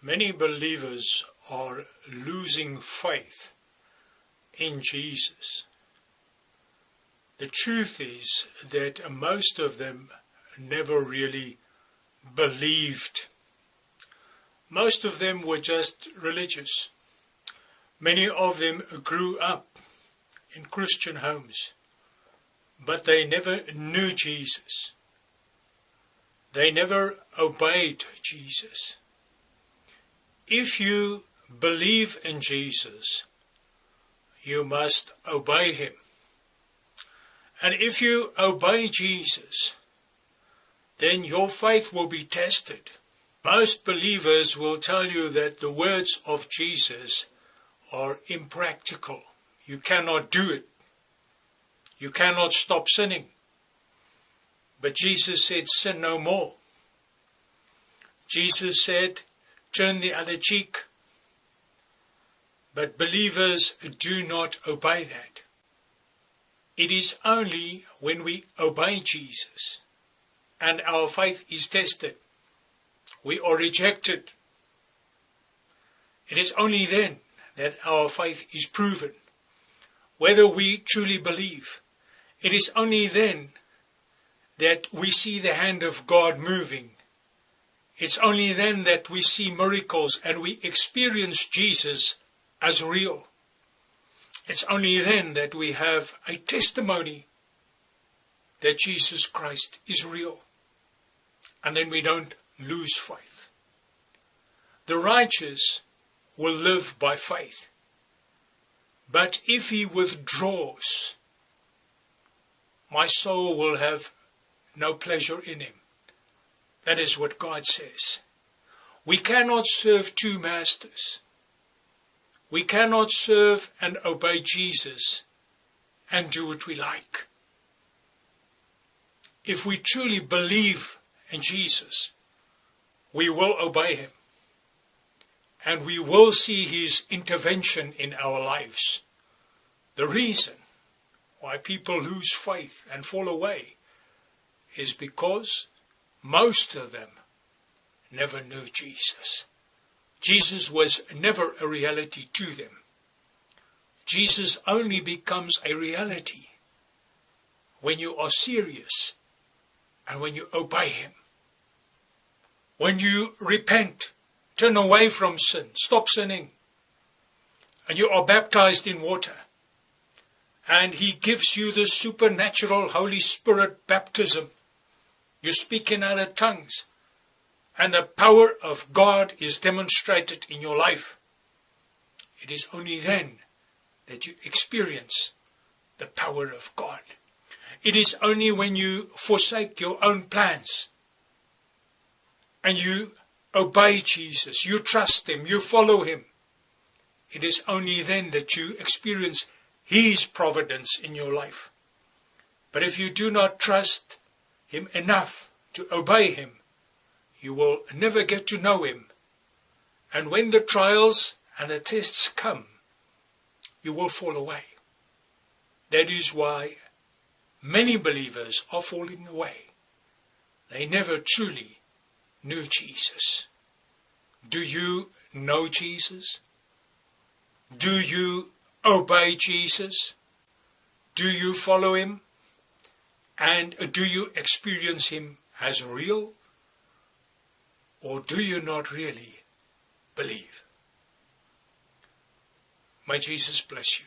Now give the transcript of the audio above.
Many believers are losing faith in Jesus. The truth is that most of them never really believed. Most of them were just religious. Many of them grew up in Christian homes, but they never knew Jesus. They never obeyed Jesus. If you believe in Jesus, you must obey him. And if you obey Jesus, then your faith will be tested. Most believers will tell you that the words of Jesus are impractical. You cannot do it. You cannot stop sinning. But Jesus said, sin no more. Jesus said, turn the other cheek. But believers do not obey that. It is only when we obey Jesus and our faith is tested, we are rejected. It is only then that our faith is proven, whether we truly believe. It is only then that we see the hand of God moving. It's only then that we see miracles and we experience Jesus as real. It's only then that we have a testimony that Jesus Christ is real. And then we don't lose faith. The righteous will live by faith. But if he withdraws, my soul will have no pleasure in him. That is what God says. We cannot serve two masters. We cannot serve and obey Jesus and do what we like. If we truly believe in Jesus, we will obey him and we will see his intervention in our lives. The reason why people lose faith and fall away is because most of them never knew Jesus. Jesus was never a reality to them. Jesus only becomes a reality when you are serious and when you obey Him. When you repent, turn away from sin, stop sinning, and you are baptized in water, and He gives you the supernatural Holy Spirit baptism. You speak in other tongues and the power of God is demonstrated in your life, it is only then that you experience the power of God. It is only when you forsake your own plans and you obey Jesus, you trust Him, you follow Him. It is only then that you experience His providence in your life. But if you do not trust Him enough to obey Him, you will never get to know him. And when the trials and the tests come, you will fall away. That is why many believers are falling away. They never truly knew Jesus. Do you know Jesus? Do you obey Jesus? Do you follow him? And do you experience him as real? Or do you not really believe? May Jesus bless you.